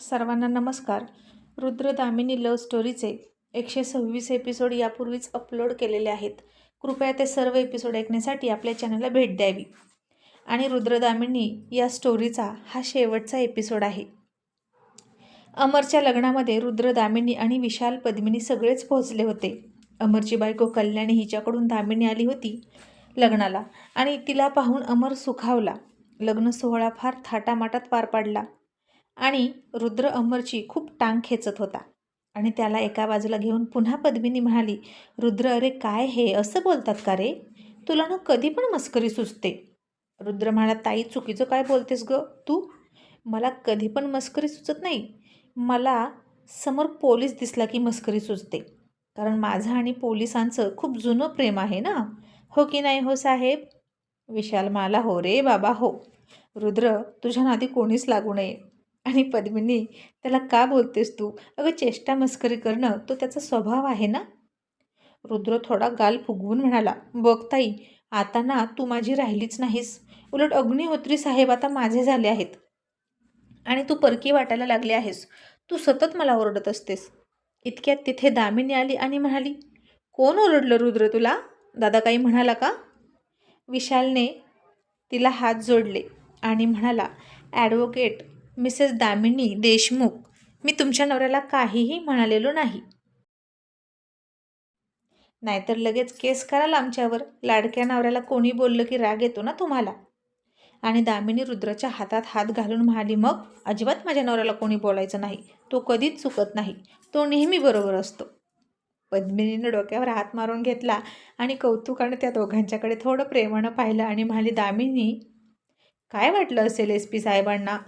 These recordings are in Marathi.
सर्वांना नमस्कार. रुद्र दामिनी लव्ह स्टोरीचे एकशे सव्वीस एपिसोड यापूर्वीच अपलोड केलेले आहेत. कृपया ते सर्व एपिसोड ऐकण्यासाठी आपल्या चॅनलला भेट द्यावी. आणि रुद्रदामिनी या स्टोरीचा हा शेवटचा एपिसोड आहे. अमरच्या लग्नामध्ये रुद्रदामिनी आणि विशाल पद्मिनी सगळेच पोहोचले होते. अमरची बायको कल्याणी हिच्याकडून दामिनी आली होती लग्नाला आणि तिला पाहून अमर सुखावला. लग्न सोहळा फार थाटामाटात पार पाडला. आणि रुद्र अमरची खूप टांग खेचत होता. आणि त्याला एका बाजूला घेऊन पुन्हा पद्मिनी म्हणाली रुद्र अरे काय हे? असं बोलतात का रे? तुला ना कधी पण मस्करी सुचते. रुद्र म्हणाला ताई चुकीचं काय बोलतेस ग? तू? मला कधी पण मस्करी सुचत नाही. मला समोर पोलीस दिसला की मस्करी सुचते. कारण माझं आणि पोलिसांचं खूप जुनं प्रेम आहे ना? हो की नाही हो साहेब? विशाल मला हो रे बाबा हो. रुद्र तुझ्या नादी कोणीच लागू नये. आणि पद्मिनी त्याला का बोलतेस तू? अगं चेष्टा मस्करी करणं तो त्याचा स्वभाव आहे ना? रुद्र थोडा गाल फुगवून म्हणाला बघ ताई आता ना तू माझी राहिलीच नाहीस. उलट अग्निहोत्री साहेब आता माझे झाले आहेत. आणि तू परकी वाटायला लागली आहेस. तू सतत मला ओरडत असतेस. इतक्यात तिथे दामिनी आली आणि म्हणाली कोण ओरडलं रुद्र तुला? दादा काही म्हणाला का? विशालने तिला हात जोडले आणि म्हणाला ॲडव्होकेट मिसेस दामिनी देशमुख मी तुमच्या नवऱ्याला काहीही म्हणालेलो नाही. नाहीतर लगेच केस कराल आमच्यावर. लाडक्या नवऱ्याला कोणी बोललं की राग येतो ना तुम्हाला? आणि दामिनी रुद्राच्या हातात हात घालून म्हणाली मग अजिबात माझ्या नवऱ्याला कोणी बोलायचं नाही. तो कधीच चुकत नाही. तो नेहमी बरोबर असतो. पद्मिनीनं डोक्यावर हात मारून घेतला आणि कौतुकानं त्या दोघांच्याकडे थोडं प्रेमानं पाहिलं आणि म्हणाली दामिनी काय वाटलं असेल एस पी साहेबांना?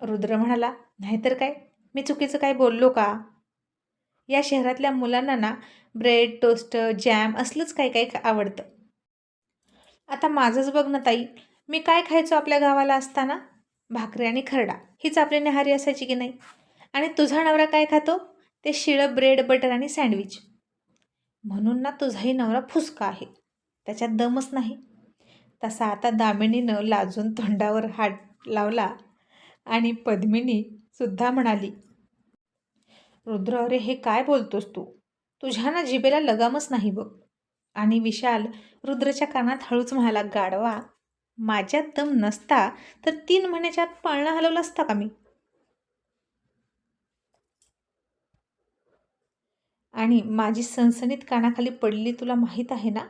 रुद्र म्हणाला नाहीतर काय? मी चुकीचं काय बोललो का? या शहरातल्या मुलांना ना ब्रेड टोस्ट जॅम असलंच काय काय आवडतं. आता माझंच बघ ना ताई मी काय खायचो आपल्या गावाला असताना? भाकरी आणि खरडा हीच आपली निहारी असायची की नाही? आणि तुझा नवरा काय खातो? ते शिळं ब्रेड बटर आणि सँडविच. म्हणून ना तुझाही नवरा फुसका आहे त्याच्यात दमच नाही. तसा आता दामिनीनं लाजून तोंडावर हात लावला आणि पद्मिनी सुद्धा म्हणाली रुद्र अरे हे काय बोलतोस तू? तुझ्या ना जिबेला लगामच नाही बघ. आणि विशाल रुद्रच्या कानात हळूच म्हणाला गाडवा माझ्यात दम नसता तर तीन महिन्याच्या आत पाळणं हलवलं असता का मी? आणि माझी सणसणीत कानाखाली पडली तुला माहीत आहे ना?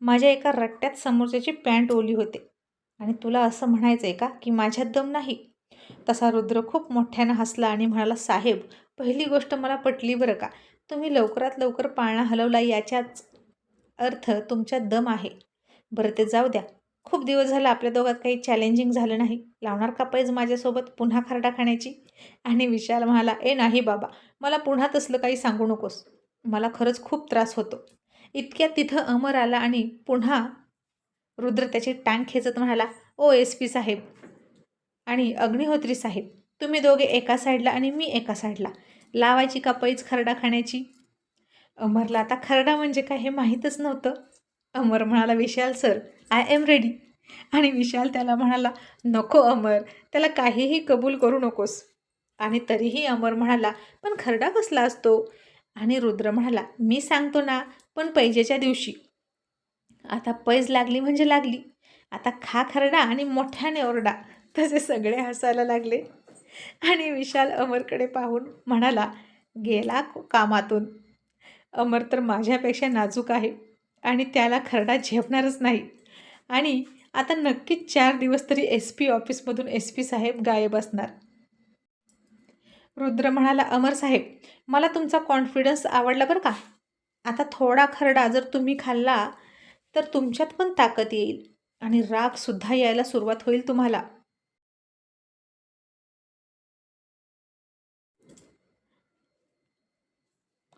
माझ्या एका रट्ट्यात समोरच्याची पॅन्ट ओली होते. आणि तुला असं म्हणायचं आहे का की माझ्यात दम नाही? तसा रुद्र खूप मोठ्यानं हसला आणि म्हणाला साहेब पहिली गोष्ट मला पटली बरं का? तुम्ही लवकरात लवकर पाळणा हलवला याच्याच अर्थ तुमच्या दम आहे. बरं ते जाऊ द्या. खूप दिवस झालं आपल्या दोघात काही चॅलेंजिंग झालं नाही. लावणार का पैज माझ्यासोबत पुन्हा खरडा खाण्याची? आणि विशाल म्हणाला ए नाही बाबा मला पुन्हा तसलं काही सांगू नकोस. मला खरंच खूप त्रास होतो. इतक्यात तिथं अमर आला आणि पुन्हा रुद्र त्याची टांग खेचत म्हणाला ओ एस पी साहेब आणि अग्निहोत्री साहेब तुम्ही दोघे एका साईडला आणि मी एका साईडला. लावायची का पैज खरडा खाण्याची? अमरला आता खरडा म्हणजे काय हे माहीतच नव्हतं. अमर म्हणाला Vishal sir I am ready आणि विशाल त्याला म्हणाला नको अमर त्याला काहीही कबूल करू नकोस. आणि तरीही अमर म्हणाला पण खरडा कसला असतो? आणि रुद्र म्हणाला मी सांगतो ना पण पैजेच्या दिवशी. आता पैज लागली म्हणजे लागली. आता खा खरडा आणि मोठ्याने ओरडा. तसे सगळे हसायला लागले. आणि विशाल अमरकडे पाहून म्हणाला गेला कामातून. अमर तर माझ्यापेक्षा नाजूक आहे आणि त्याला खरडा झेपणारच नाही. आणि आता नक्कीच चार दिवस तरी एस पी ऑफिसमधून एस पी साहेब गायब असणार. रुद्र म्हणाला अमर साहेब मला तुमचा कॉन्फिडन्स आवडला बरं का? आता थोडा खरडा जर तुम्ही खाल्ला तर तुमच्यात पण ताकद येईल आणि रागसुद्धा यायला सुरुवात होईल तुम्हाला.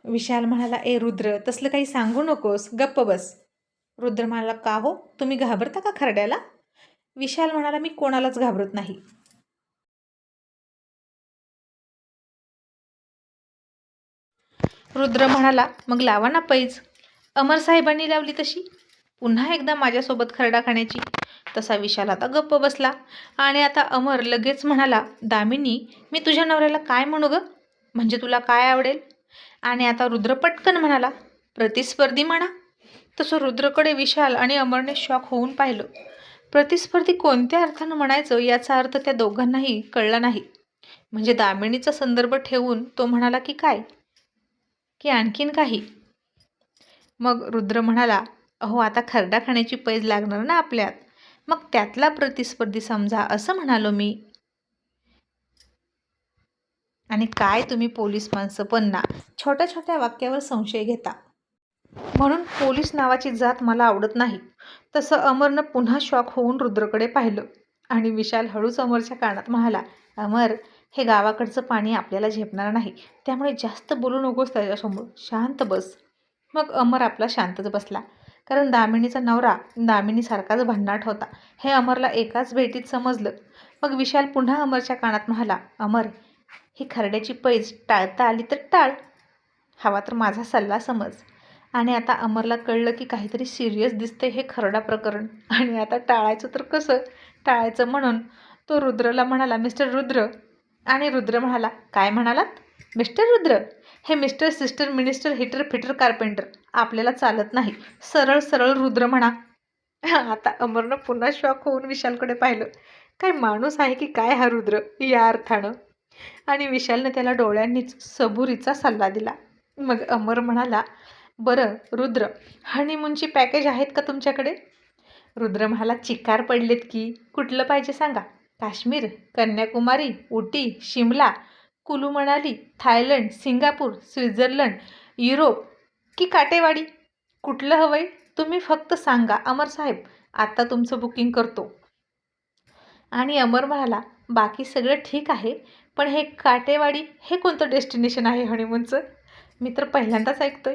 विशाल म्हणाला ए रुद्र तसलं काही सांगू नकोस. गप्प बस. रुद्र म्हणाला का हो? तुम्ही घाबरता का खरड्याला? विशाल म्हणाला मी कोणालाच घाबरत नाही. रुद्र म्हणाला मग लावा ना पैज. अमर साहेबांनी लावली तशी. पुन्हा एकदा माझ्यासोबत खरडा खाण्याची. तसा विशाल आता गप्प बसला. आणि आता अमर लगेच म्हणाला दामिनी मी तुझ्या नवऱ्याला काय म्हणू ग? म्हणजे तुला काय आवडेल? आणि आता रुद्र पटकन म्हणाला प्रतिस्पर्धी म्हणा. तसं रुद्रकडे विशाल आणि अमरने शॉक होऊन पाहिलं. प्रतिस्पर्धी कोणत्या अर्थानं म्हणायचं याचा अर्थ त्या दोघांनाही कळला नाही. म्हणजे दामिणीचा संदर्भ ठेवून तो म्हणाला की काय? की आणखीन काही? मग रुद्र म्हणाला अहो आता खरडा खाण्याची पैज लागणार ना आपल्यात. मग त्यातला प्रतिस्पर्धी समजा असं म्हणालो मी आणि काय तुम्ही पोलीस माणसं पण ना छोट्या छोट्या वाक्यावर संशय घेता. म्हणून पोलीस नावाची जात मला आवडत नाही. तसं अमरनं पुन्हा शॉक होऊन रुद्रकडे पाहिलं आणि विशाल हळूच अमरच्या कानात म्हणाला अमर हे गावाकडचं पाणी आपल्याला झेपणार नाही. त्यामुळे जास्त बोलू नकोस त्याच्यासमोर. शांत बस. मग अमर आपला शांतच बसला. कारण दामिनीचा नवरा दामिनीसारखाच भन्नाट होता. हे अमरला एकाच भेटीत समजलं. मग विशाल पुन्हा अमरच्या कानात म्हणाला अमर ही खरड्याची पैज टाळता आली तर टाळ. हवा तर माझा सल्ला समज. आणि आता अमरला कळलं की काहीतरी सिरियस दिसतंय हे खरडा प्रकरण. आणि आता टाळायचं तर कसं? टाळायचं म्हणून तो रुद्रला म्हणाला मिस्टर रुद्र. आणि रुद्र म्हणाला काय म्हणालात? मिस्टर रुद्र? हे mister sister minister heater fitter carpenter. आपल्याला चालत नाही. सरळ सरळ रुद्र म्हणा. आता अमरनं पुन्हा शॉक होऊन विशालकडे पाहिलं. काय माणूस आहे की काय हा रुद्र? या अर्थानं. आणि विशालने त्याला डोळ्यांनीच सबुरीचा सल्ला दिला. मग अमर म्हणाला बरं रुद्र हनीमूनची पॅकेज आहेत का तुमच्याकडे? रुद्र म्हणाला चिकार पडलेत की. कुठलं पाहिजे सांगा? Kashmir Kanyakumari Ooty Shimla Kullu Manali Thailand Singapore Switzerland Europe की काटेवाडी? कुठलं हवं आहे तुम्ही फक्त सांगा अमर साहेब. आता तुमचं बुकिंग करतो. आणि अमर म्हणाला बाकी सगळं ठीक आहे. पण हे काटेवाडी हे कोणतं डेस्टिनेशन आहे हनीमूनचं? मी तर पहिल्यांदाच ऐकतोय.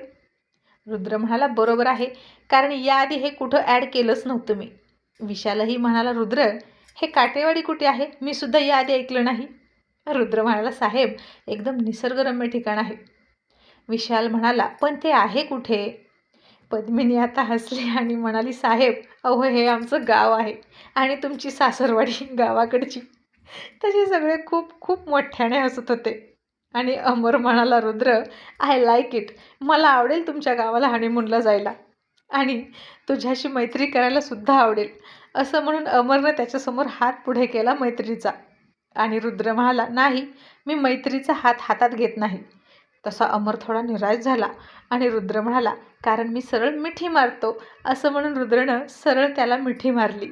रुद्र म्हणाला बरोबर आहे. कारण याआधी हे कुठं ॲड केलंच नव्हतं मी. विशालही म्हणाला रुद्र हे काटेवाडी कुठे आहे? मी सुद्धा याआधी ऐकलं नाही. रुद्र म्हणाला साहेब एकदम निसर्गरम्य ठिकाण आहे. विशाल म्हणाला पण ते आहे कुठे? पद्मिनी आता हसली आणि म्हणाली साहेब अहो हे आमचं गाव आहे आणि तुमची सासरवाडी गावाकडची. तसे सगळे खूप खूप मोठ्याने हसत होते. आणि अमर म्हणाला रुद्र आय लाईक इट मला आवडेल तुमच्या गावाला हनीमूनला जायला. आणि तुझ्याशी मैत्री करायला सुद्धा आवडेल. असं म्हणून अमरनं त्याच्यासमोर हात पुढे केला मैत्रीचा. आणि रुद्र म्हणाला नाही मी मैत्रीचा हात हातात घेत नाही. तसा अमर थोडा निराश झाला आणि रुद्र म्हणाला कारण मी सरळ मिठी मारतो. असं म्हणून रुद्रनं सरळ त्याला मिठी मारली.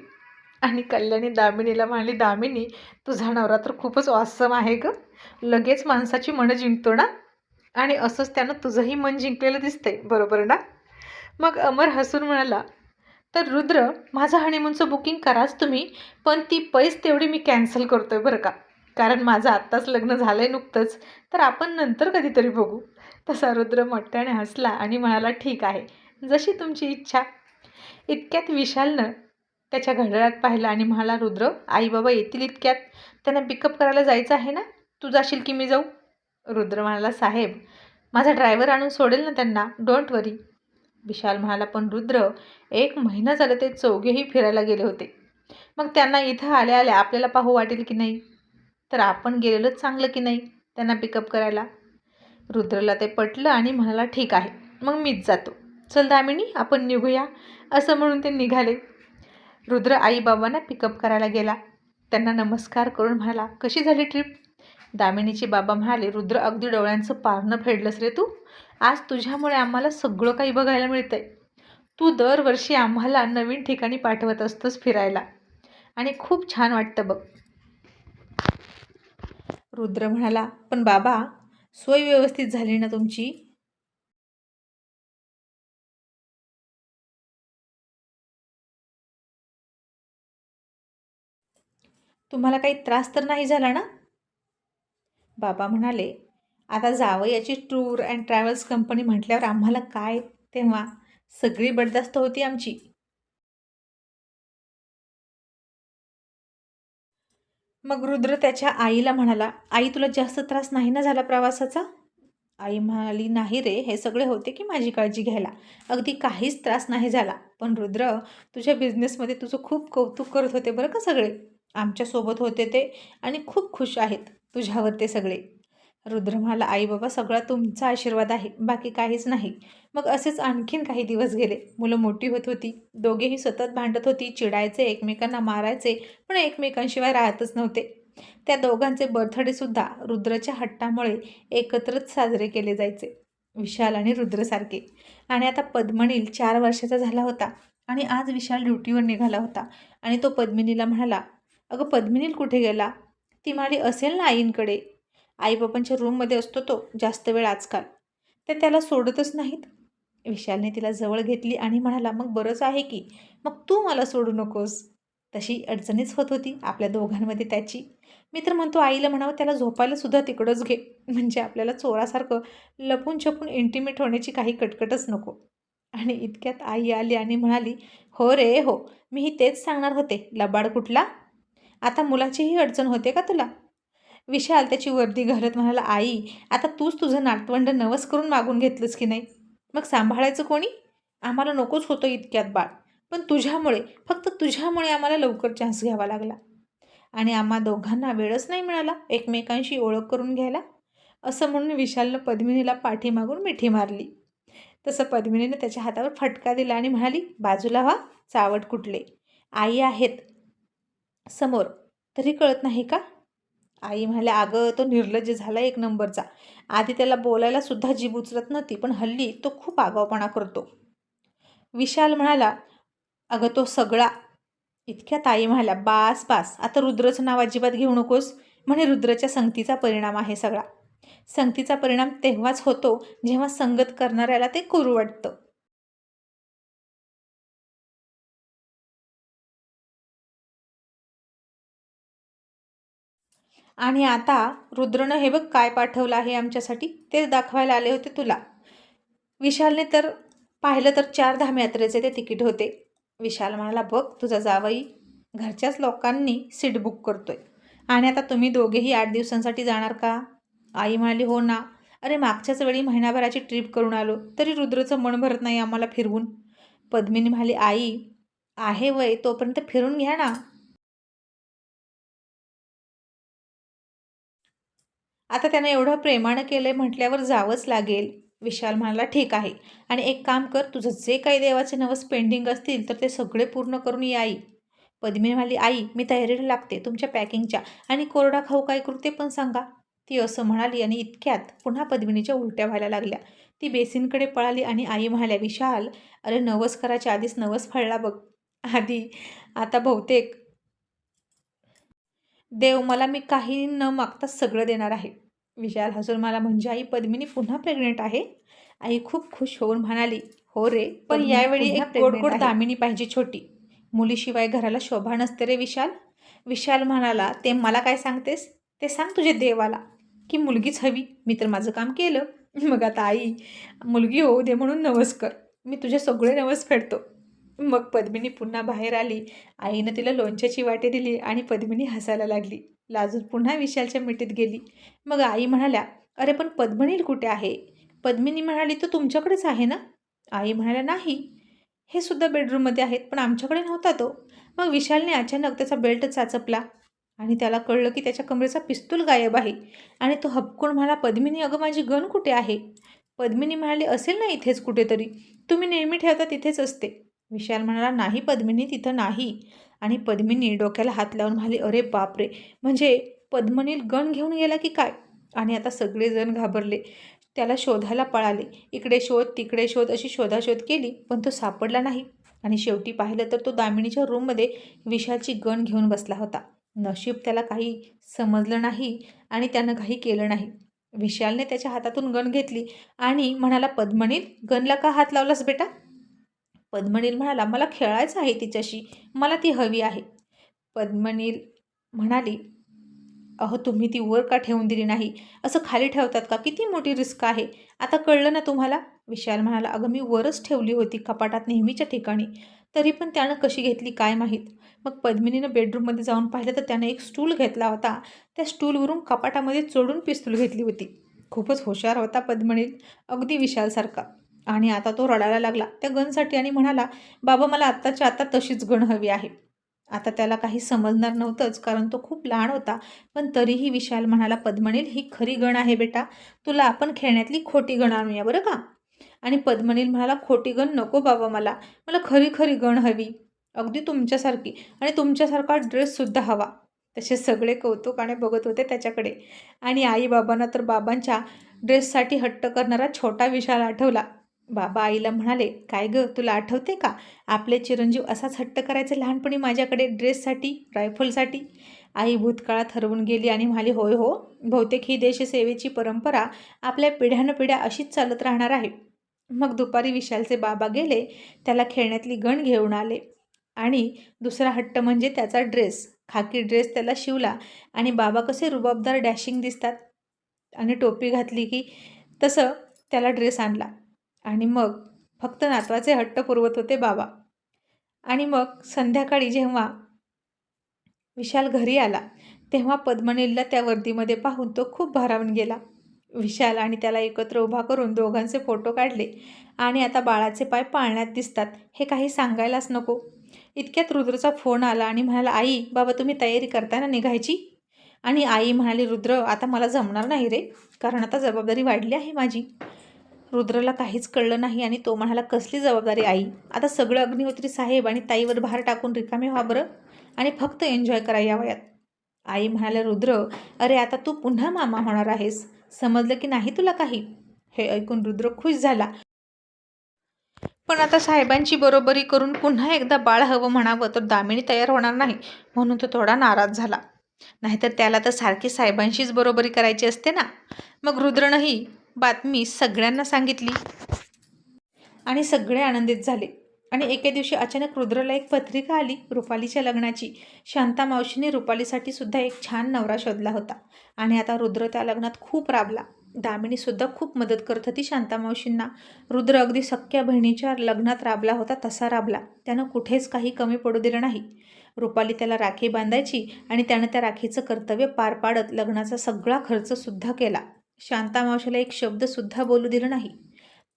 आणि कल्याणी दामिनीला म्हणाली दामिनी तुझा नवरा तर खूपच ऑसम आहे ग. लगेच माणसाची मनं जिंकतो ना? आणि असंच त्यानं तुझंही मन जिंकलेलं दिसतंय बरोबर ना? मग अमर हसून म्हणाला तर रुद्र माझं हनीमूनचं बुकिंग कराच तुम्ही पण ती पैस तेवढी मी कॅन्सल करतो आहे बरं का? कारण माझं आत्ताच लग्न झालं आहे नुकतंच तर आपण नंतर कधीतरी बघू. तसा रुद्र मोठ्याने हसला आणि म्हणाला ठीक आहे जशी तुमची इच्छा. इतक्यात विशालनं त्याच्या घड्याळात पाहिलं आणि म्हणाला रुद्र आई बाबा येतील इतक्यात. त्यांना पिकअप करायला जायचं आहे ना? तू जाशील की मी जाऊ? रुद्र म्हणाला साहेब माझा ड्रायव्हर आणून सोडेल ना त्यांना? डोंट वरी विशाल म्हणाला पण रुद्र एक महिना झालं ते चौघेही फिरायला गेले होते. मग त्यांना इथं आल्या आल्या आपल्याला पाहू वाटेल की नाही? तर आपण गेलेलंच चांगलं की नाही त्यांना पिकअप करायला? रुद्रला ते पटलं आणि म्हणाला ठीक आहे. मग मीच जातो. चल दामिनी आपण निघूया. असं म्हणून ते निघाले. रुद्र आईबाबांना पिकअप करायला गेला. त्यांना नमस्कार करून म्हणाला कशी झाली ट्रिप दामिनीचे बाबा म्हणाले रुद्र अगदी डोळ्यांचं पारणं फेडलंस रे तू. आज तुझ्यामुळे आम्हाला सगळं काही बघायला मिळतंय. तू दरवर्षी आम्हाला नवीन ठिकाणी पाठवत असतोस फिरायला. आणि खूप छान वाटतं बघ. रुद्र म्हणाला पण बाबा सोय व्यवस्थित झाली ना तुमची? तुम्हाला काही त्रास तर नाही झाला ना? बाबा म्हणाले आता जावं याची टूर अँड ट्रॅव्हल्स कंपनी म्हटल्यावर आम्हाला काय तेव्हा? सगळी बडदास्त होती आमची. मग रुद्र त्याच्या आईला म्हणाला आई तुला जास्त त्रास नाही ना झाला प्रवासाचा? आई म्हणाली नाही रे हे सगळे होते की माझी काळजी घ्यायला. अगदी काहीच त्रास नाही झाला. पण रुद्र तुझ्या बिझनेसमध्ये तुझं खूप कौतुक करत होते बरं का सगळे? आमच्यासोबत होते ते आणि खूप खुश आहेत तुझ्यावर ते सगळे. रुद्र म्हणाला आई बाबा सगळा तुमचा आशीर्वाद आहे बाकी काहीच नाही. मग असेच आणखीन काही दिवस गेले. मुलं मोठी होत होती. दोघेही सतत भांडत होती. चिडायचे एकमेकांना मारायचे पण एकमेकांशिवाय राहतच नव्हते. त्या दोघांचे बर्थडेसुद्धा रुद्रच्या हट्टामुळे एकत्रच साजरे केले जायचे. विशाल आणि रुद्रसारखे आणि आता पद्मनील चार वर्षाचा झाला होता आणि आज विशाल ड्युटीवर निघाला होता. आणि तो पद्मिनीला म्हणाला अगं पद्मिनील कुठे गेला? ती म्हणाली असेल ना आईंकडे. आईबाबांच्या रूममध्ये असतो तो जास्त वेळ आजकाल. ते त्याला सोडतच नाहीत. विशालने तिला जवळ घेतली आणि म्हणाला मग बरंच आहे की. मग तू मला सोडू नकोस. तशी अडचणीच होत होती आपल्या दोघांमध्ये त्याची. मी तर म्हणतो आईला म्हणावं त्याला झोपायला सुद्धा तिकडंच घे. म्हणजे आपल्याला चोरासारखं लपून छपून इंटिमेट होण्याची काही कटकटच नको. आणि इतक्यात आई आली आणि म्हणाली हो रे हो. मीही तेच सांगणार होते. लबाड कुठला? आता मुलाचीही अडचण होते का तुला? विशाल त्याची वर्दी घालत म्हणाला आई आता तूच तुझं नातवंड नवस करून मागून घेतलंस की नाही? मग सांभाळायचं कोणी? आम्हाला नकोच होतं इतक्यात बाळ. पण तुझ्यामुळे फक्त तुझ्यामुळे आम्हाला लवकर चान्स घ्यावा लागला. आणि आम्हा दोघांना वेळच नाही मिळाला एकमेकांशी ओळख करून घ्यायला. असं म्हणून विशालनं पद्मिनीला पाठीमागून मिठी मारली. तसं पद्मिनीने त्याच्या हातावर फटका दिला आणि म्हणाली बाजूला व्हा चावट कुठले? आई आहेत समोर. तरी कळत नाही का? आई म्हणाल्या अगं तो निर्लज्ज झाला एक नंबरचा. आधी त्याला बोलायला सुद्धा जीभ उचलत नव्हती पण हल्ली तो खूप आगावपणा करतो. विशाल म्हणाला अगं तो सगळा. इतक्यात आई म्हणाल्या बास बास आता रुद्रचं नाव अजिबात घेऊ नकोस. म्हणे रुद्रच्या संगतीचा परिणाम आहे सगळा. संगतीचा परिणाम तेव्हाच होतो जेव्हा संगत करणाऱ्याला ते करू वाटतं. आणि आता रुद्रनं हे बघ काय पाठवलं आहे आमच्यासाठी. ते दाखवायला आले होते तुला. विशालने तर पाहिलं तर चार धाम यात्रेचे ते तिकीट होते. विशाल म्हणाला बघ तुझा जावई घरच्याच लोकांनी सीट बुक करतोय. आणि आता तुम्ही दोघेही आठ दिवसांसाठी जाणार का? आई म्हणाली हो ना. अरे मागच्याच वेळी महिनाभराची ट्रिप करून आलो. तरी रुद्रचं मन भरत नाही आम्हाला फिरवून. पद्मिनी म्हणाली आई आहे वय तोपर्यंत फिरून घ्या ना. आता त्यानं एवढं प्रेमानं केलं म्हटल्यावर जावंच लागेल. विशाल म्हणाला ठीक आहे. आणि एक काम कर तुझं जे काही देवाचे नवस पेंडिंग असतील तर ते सगळे पूर्ण करून ये आई. पद्मिनी म्हणाली आई मी तयारीला लागते तुमच्या पॅकिंगच्या. आणि कोरडा खाऊ काय करू ते पण सांगा. ती असं म्हणाली आणि इतक्यात पुन्हा पद्मिनीच्या उलट्या व्हायला लागल्या. ती बेसिनकडे पळाली आणि आई म्हणाल्या विशाल अरे नवस करायच्या आधीच नवस फळला बघ. आधी आता बहुतेक देव मला मी काही न मागता सगळं देणार आहे. विशाल हसून मला म्हणजे आई पद्मिनी पुन्हा प्रेग्नेंट आहे. आई खूप खुश होऊन म्हणाली हो रे पण यावेळी एक गोड गोड pregnant आहे. दामिनी पाहिजे छोटी. मुलीशिवाय घराला शोभा नसते रे विशाल. विशाल म्हणाला ते मला काय सांगतेस? ते सांग तुझ्या देवाला की मुलगीच हवी. मी तर माझं काम केलं. मग आता आई मुलगी होऊ दे म्हणून नवस कर. मी तुझे सगळे नवस फेडतो. मग पद्मिनी पुन्हा बाहेर आली. आईनं तिला लोणच्याची वाटी दिली आणि पद्मिनी हसायला लागली. लाजून पुन्हा विशालच्या मिठीत गेली. मग आई म्हणाल्या अरे पण पद्मिनी कुठे आहे? पद्मिनी म्हणाली तो तुमच्याकडेच आहे ना? आई म्हणाल्या नाही. हे सुद्धा बेडरूममध्ये आहेत पण आमच्याकडे नव्हता तो. मग विशालने अचानक त्याचा बेल्ट चाचपला आणि त्याला कळलं की त्याच्या कमरेचा पिस्तूल गायब आहे आणि तो हपकून म्हणाला पद्मिनी अगं माझी गन कुठे आहे? पद्मिनी म्हणाली असेल ना इथेच कुठेतरी. तुम्ही नेहमी ठेवता तिथेच असते. विशाल म्हणाला नाही पद्मिनी तिथं नाही. आणि पद्मिनी डोक्याला हात लावून म्हणाली अरे बापरे म्हणजे पद्मनील गण घेऊन गेला की काय? आणि आता सगळेजण घाबरले. त्याला शोधायला पळाले. इकडे शोध तिकडे शोध अशी शोधाशोध केली पण तो सापडला नाही. आणि शेवटी पाहिलं तर तो दामिनीच्या रूममध्ये विशालची गण घेऊन बसला होता. नशीब त्याला काही समजलं नाही आणि त्यानं काही केलं नाही. विशालने त्याच्या हातातून गण घेतली आणि म्हणाला पद्मनील गणला का हात लावलास बेटा? पद्मनील म्हणाला मला खेळायचं आहे तिच्याशी. मला ती हवी आहे. पद्मनील म्हणाली अहो तुम्ही ती वर का ठेवून दिली नाही? असं खाली ठेवतात का? किती मोठी रिस्क आहे. आता कळलं ना तुम्हाला? विशाल म्हणाला अगं मी वरच ठेवली होती कपाटात नेहमीच्या ठिकाणी. तरी पण त्यानं कशी घेतली काय माहीत? मग पद्मिनीनं बेडरूममध्ये जाऊन पाहिलं तर त्यानं एक स्टूल घेतला होता. त्या स्टूलवरून कपाटामध्ये चढून पिस्तूल घेतली होती. खूपच हुशार होता पद्मनील अगदी विशालसारखा. आणि आता तो रडायला लागला. त्या गनसाठी आणि म्हणाला बाबा मला आत्ताच्या आता तशीच गण हवी आहे. आता त्याला काही समजणार नव्हतंच कारण तो खूप लहान होता. पण तरीही विशाल म्हणाला पद्मनील ही खरी गण आहे बेटा. तुला आपण खेळण्यातली खोटी गण आणूया बरं का? आणि पद्मनील म्हणाला खोटी गण नको बाबा मला. मला खरी खरी गण हवी. अगदी तुमच्यासारखी. आणि तुमच्यासारखा ड्रेससुद्धा हवा. तसे सगळे कौतुकाने बघत होते त्याच्याकडे. आणि आई बाबांना तर बाबांच्या ड्रेससाठी हट्ट करणारा छोटा विशाल आठवला. बाबा आईला म्हणाले काय गं तुला आठवते का? आपले चिरंजीव असाच हट्ट करायचे लहानपणी माझ्याकडे ड्रेससाठी रायफलसाठी? आई भूतकाळात हरवून गेली आणि म्हणाली होय हो बहुतेक ही देशसेवेची परंपरा आपल्या पिढ्यानं पिढ्या अशीच चालत राहणार आहे. मग दुपारी विशालचे बाबा गेले त्याला खेळण्यातली गण घेऊन आले आणि दुसरा हट्ट म्हणजे त्याचा ड्रेस. खाकी ड्रेस त्याला शिवला आणि बाबा कसे रुबाबदार डॅशिंग दिसतात. आणि टोपी घातली की तसं त्याला ड्रेस आणला. आणि मग फक्त नातवाचे हट्ट पुरवत होते बाबा. आणि मग संध्याकाळी जेव्हा विशाल घरी आला तेव्हा पद्मनीलला त्या वर्दीमध्ये पाहून तो खूप भारावून गेला. विशाल आणि त्याला एकत्र उभा करून दोघांचे फोटो काढले आणि आता बाळाचे पाय पाळण्यात दिसतात हे काही सांगायलाच नको. इतक्यात रुद्रचा फोन आला आणि म्हणाला आई बाबा तुम्ही तयारी करताय ना निघायची? आणि आई म्हणाली रुद्र आता मला जमणार नाही रे कारण आता जबाबदारी वाढली आहे माझी. रुद्रला काहीच कळलं नाही आणि तो म्हणाला कसली जबाबदारी आई? आता सगळं अग्निहोत्री साहेब आणि ताईवर भार टाकून रिकामे व्हा बरं आणि फक्त एन्जॉय करा या वयात. आई म्हणाल्या रुद्र अरे आता तू पुन्हा मामा होणार आहेस. समजलं की नाही तुला काही? हे ऐकून रुद्र खुश झाला. पण आता साहेबांची बरोबरी करून पुन्हा एकदा बाळ हवं म्हणावं तर दामिनी तयार होणार नाही म्हणून तो थोडा नाराज झाला. नाहीतर त्याला तर सारखी साहेबांशीच बरोबरी करायची असते ना. मग रुद्रनंही बातमी सगळ्यांना सांगितली. आणि सगळे आनंदित झाले. आणि एके दिवशी अचानक रुद्रला एक पत्रिका आली रुपालीच्या लग्नाची. शांता मावशीने रुपालीसाठी सुद्धा एक छान नवरा शोधला होता. आणि आता रुद्र त्या लग्नात खूप राबला. दामिनीसुद्धा खूप मदत करत होती शांता मावशींना. रुद्र अगदी सख्या बहिणीच्या लग्नात राबला होता तसा राबला. त्यानं कुठेच काही कमी पडू दिलं नाही. रुपाली त्याला राखी बांधायची आणि त्यानं त्या राखीचं कर्तव्य पार पाडत लग्नाचा सगळा खर्चसुद्धा केला. शांता मावशीला एक शब्दसुद्धा बोलू दिलं नाही.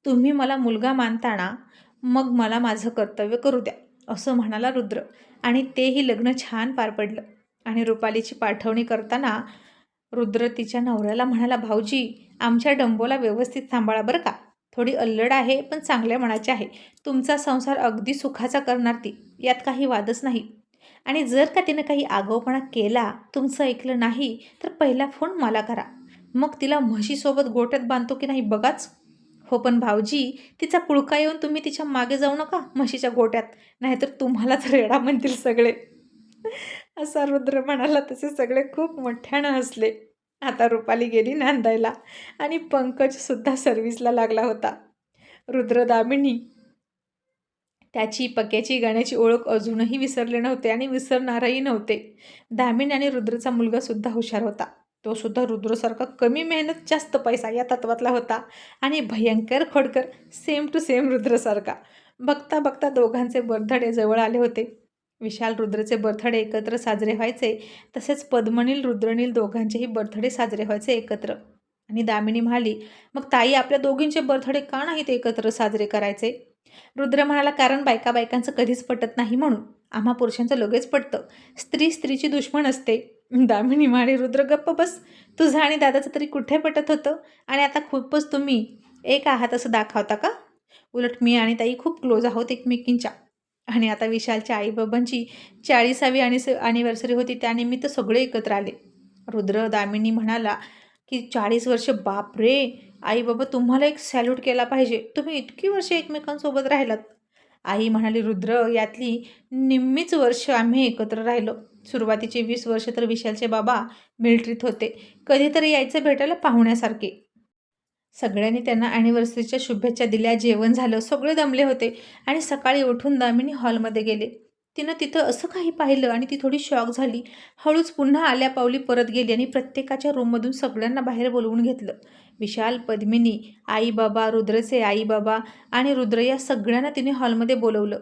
तुम्ही मला मुलगा मानताना मग मला माझं कर्तव्य करू द्या असं म्हणाला रुद्र. आणि तेही लग्न छान पार पडलं. आणि रुपालीची पाठवणी करताना रुद्र तिच्या नवऱ्याला म्हणाला भाऊजी आमच्या डंबोला व्यवस्थित सांभाळा बरं का. थोडी अल्लड आहे पण चांगल्या मनाची आहे. तुमचा संसार अगदी सुखाचा करणार ती. यात काही वादच नाही. आणि जर का तिनं काही आगाऊपणा केला तुमचं ऐकलं नाही तर पहिला फोन मला करा. मग तिला म्हशीसोबत गोट्यात बांधतो की नाही बघाच? हो पण भाऊजी तिचा पुळका येऊन तुम्ही तिच्यामागे जाऊ नका म्हशीच्या गोट्यात. नाहीतर तुम्हालाच रेडा म्हणतील सगळे. असा रुद्र म्हणाला तसे सगळे खूप मोठ्यानं हसले. आता रुपाली गेली नांदायला आणि पंकजसुद्धा सर्व्हिसला लागला होता. रुद्रदामिनी त्याची पक्याची गाण्याची ओळख अजूनही विसरले नव्हते आणि विसरणारही नव्हते. दामिनी आणि रुद्रचा मुलगासुद्धा हुशार होता. तो सुद्धा रुद्रसारखा कमी मेहनत जास्त पैसा या तत्वातला होता. आणि भयंकर खोडकर सेम टू सेम रुद्रसारखा. बघता बघता दोघांचे बर्थडे जवळ आले होते. विशाल रुद्रचे बर्थडे एकत्र साजरे व्हायचे. तसेच पद्मनील रुद्रनील दोघांचेही बर्थडे साजरे व्हायचे एकत्र. आणि दामिनी म्हणाली मग ताई आपल्या दोघींचे बर्थडे का नाहीत एकत्र साजरे करायचे? रुद्र म्हणाला कारण बायका बायकांचं कधीच पटत नाही म्हणून. आम्हा पुरुषांचं लगेच पटतं. स्त्री स्त्रीची दुश्मन असते. दामिनी माळी रुद्र गप्प बस. तुझं आणि दादाचं तरी कुठे पटत होतं? आणि आता खूपच तुम्ही एक आहात असं दाखवता का? उलट मी आणि ताई खूप क्लोज आहोत एकमेकींच्या. आणि आता विशालच्या आईबाबांची चाळीसावी आणि ॲनिव्हर्सरी होती त्यानिमित्त सगळे एकत्र आले. रुद्र दामिनी म्हणाला की चाळीस वर्ष बाप रे आई बाबा तुम्हाला एक सॅल्यूट केला पाहिजे. तुम्ही इतकी वर्ष एकमेकांसोबत राहिलात. आई म्हणाली रुद्र यातली निम्मीच वर्ष आम्ही एकत्र राहिलो. सुरुवातीचे वीस वर्ष तर विशालचे बाबा मिलिटरीत होते. कधीतरी यायचं भेटायला पाहुण्यासारखे. सगळ्यांनी त्यांना अॅनिव्हर्सरीच्या शुभेच्छा दिल्या. जेवण झालं. सगळे दमले होते आणि सकाळी उठून दामिनी हॉलमध्ये गेले. तिनं तिथं असं काही पाहिलं आणि ती थोडी शॉक झाली. हळूच पुन्हा आल्या पावली परत गेली आणि प्रत्येकाच्या रूममधून सगळ्यांना बाहेर बोलवून घेतलं. विशाल पद्मिनी आई बाबा रुद्रचे आई बाबा आणि रुद्र या सगळ्यांना तिने हॉलमध्ये बोलवलं.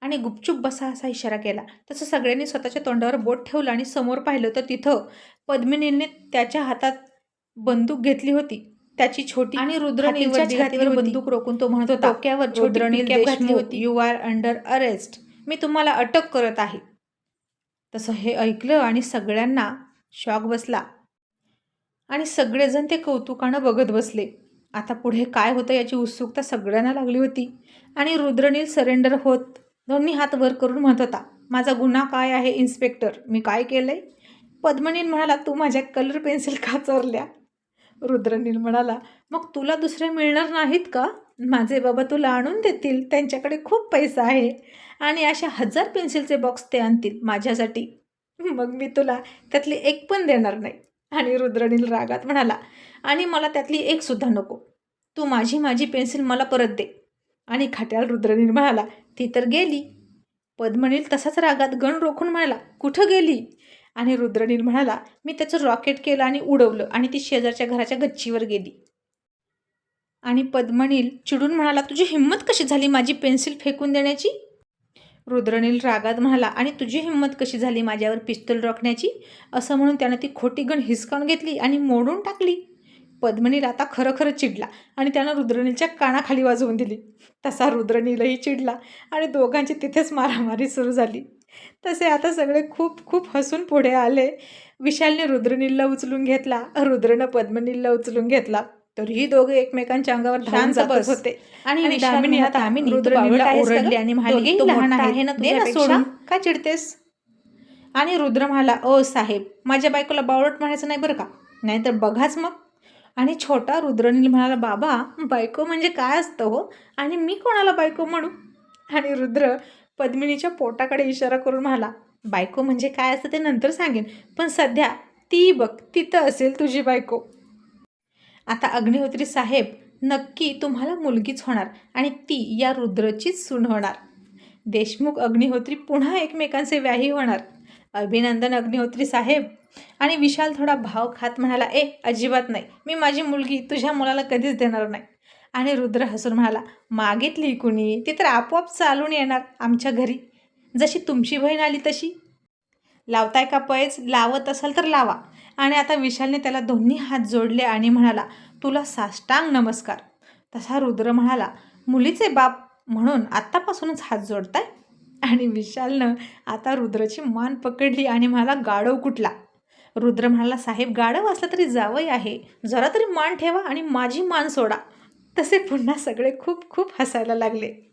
आणि गुपचूप बसा असा इशारा केला. तसं सगळ्यांनी स्वतःच्या तोंडावर बोट ठेवलं आणि समोर पाहिलं तर तिथं पद्मिनीने त्याच्या हातात बंदूक घेतली होती. त्याची छोटी आणि होती. बंदूक रोखून तो म्हणत होता डोक्यावर पिकॅप घातली होती. यू आर अंडर अरेस्ट मी तुम्हाला अटक करत आहे. तसं हे ऐकलं आणि सगळ्यांना शॉक बसला. आणि सगळेजण ते कौतुकानं बघत बसले. आता पुढे काय होतं याची उत्सुकता सगळ्यांना लागली होती. आणि रुद्रनील सरेंडर होत दोन्ही हात वर करून म्हणत होता माझा गुन्हा काय आहे इन्स्पेक्टर? मी काय केलं आहे पद्मनील म्हणाला तू माझ्या कलर पेन्सिल का चोरल्या? रुद्रनील म्हणाला मग तुला दुसरे मिळणार नाहीत का? माझे बाबा तुला आणून देतील त्यांच्याकडे खूप पैसा आहे आणि अशा हजार पेन्सिलचे बॉक्स ते आणतील माझ्यासाठी. मग मी तुला त्यातली एक पण देणार नाही. आणि रुद्रनील रागात म्हणाला आणि मला त्यातली एकसुद्धा नको. तू माझी माझी पेन्सिल मला परत दे. आणि खाट्याल रुद्रनीर म्हणाला ती तर गेली. पद्मनील तसाच रागात गण रोखून म्हणाला कुठं गेली? आणि रुद्रनील म्हणाला मी त्याचं रॉकेट केलं आणि उडवलं आणि ती शेजारच्या घराच्या गच्चीवर गेली. आणि पद्मनील चिडून म्हणाला तुझी हिंमत कशी झाली माझी पेन्सिल फेकून देण्याची? रुद्रनील रागात म्हणाला आणि तुझी हिंमत कशी झाली माझ्यावर पिस्तूल रोखण्याची? असं म्हणून त्यानं ती खोटी गण हिसकावून घेतली आणि मोडून टाकली. पद्मनील आता खरं खरं चिडला आणि त्यानं रुद्रनीलच्या कानाखाली वाजवून दिली. तसा रुद्रनीलही चिडला आणि दोघांची तिथेच मारामारी सुरू झाली. तसे आता सगळे खूप खूप हसून पुढे आले. विशालने रुद्रनीलला उचलून घेतला. रुद्रनं पद्मनीलला उचलून घेतला. तरीही दोघे एकमेकांच्या अंगावर जातच बस. होते. आणि दामिनी आता "दामिनी, तू रुद्रनीलला ओरडली? आणि म्हणाली लहान आहे ना ना दे ना तुझ्यापेक्षा?" सोडून. का चिडतेस? आणि रुद्र म्हणाला ओ साहेब माझ्या बायकोला बावळट म्हणायचं नाही बरं का? नाहीतर बघाच मग. आणि छोटा रुद्रनील म्हणाला बाबा बायको म्हणजे काय असतं हो? आणि मी कोणाला बायको म्हणू? आणि रुद्र पद्मिनीच्या पोटाकडे इशारा करून म्हणाला बायको म्हणजे काय असतं ते नंतर सांगेन पण सध्या ती बघ तिथं असेल तुझी बायको. आता अग्निहोत्री साहेब नक्की तुम्हाला मुलगीच होणार आणि ती या रुद्रचीच सून होणार. देशमुख अग्निहोत्री पुन्हा एकमेकांचे व्याही होणार. अभिनंदन अग्निहोत्री साहेब. आणि विशाल थोडा भाव खात म्हणाला ए अजिबात नाही. मी माझी मुलगी तुझ्या मुलाला कधीच देणार नाही. आणि रुद्र हसून म्हणाला मागितली कुणी? ती तर आपोआप चालून येणार आमच्या घरी. जशी तुमची बहीण आली तशी. लावताय का पैज? लावत असाल तर लावा. आणि आता विशालने त्याला दोन्ही हात जोडले आणि म्हणाला तुला साष्टांग नमस्कार. तसा रुद्र म्हणाला मुलीचे बाप म्हणून आत्तापासूनच हात जोडताय? आणि विशालनं आता रुद्रची मान पकडली आणि म्हणाला गाढव कुठला? रुद्र म्हणाला साहेब गाढव असला तरी जावई आहे. जरा तरी मान ठेवा आणि माझी मान सोडा. तसे पुन्हा सगळे खूप खूप हसायला लागले.